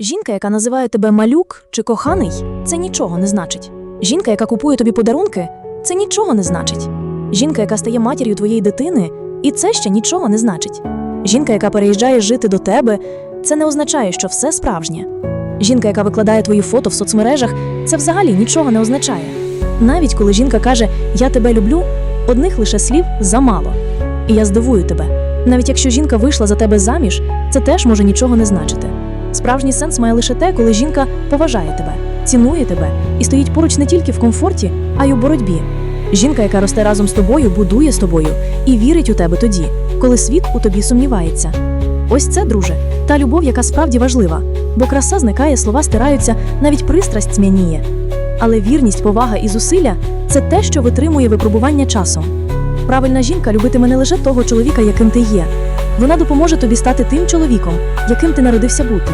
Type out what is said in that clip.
Жінка, яка називає тебе малюк чи коханий, це нічого не значить. Жінка, яка купує тобі подарунки, це нічого не значить. Жінка, яка стає матір'ю твоєї дитини, і це ще нічого не значить. Жінка, яка переїжджає жити до тебе, це не означає, що все справжнє. Жінка, яка викладає твої фото в соцмережах, це взагалі нічого не означає. Навіть коли жінка каже Я тебе люблю, одних лише слів замало. І я здивую тебе. Навіть якщо жінка вийшла за тебе заміж, це теж може нічого не значити. Справжній сенс має лише те, коли жінка поважає тебе, цінує тебе і стоїть поруч не тільки в комфорті, а й у боротьбі. Жінка, яка росте разом з тобою, будує з тобою і вірить у тебе тоді, коли світ у тобі сумнівається. Ось це, друже, та любов, яка справді важлива, бо краса зникає, слова стираються, навіть пристрасть змяніє. Але вірність, повага і зусилля це те, що витримує випробування часом. Правильна жінка любитиме не лише того чоловіка, яким ти є. Вона допоможе тобі стати тим чоловіком, яким ти народився бути.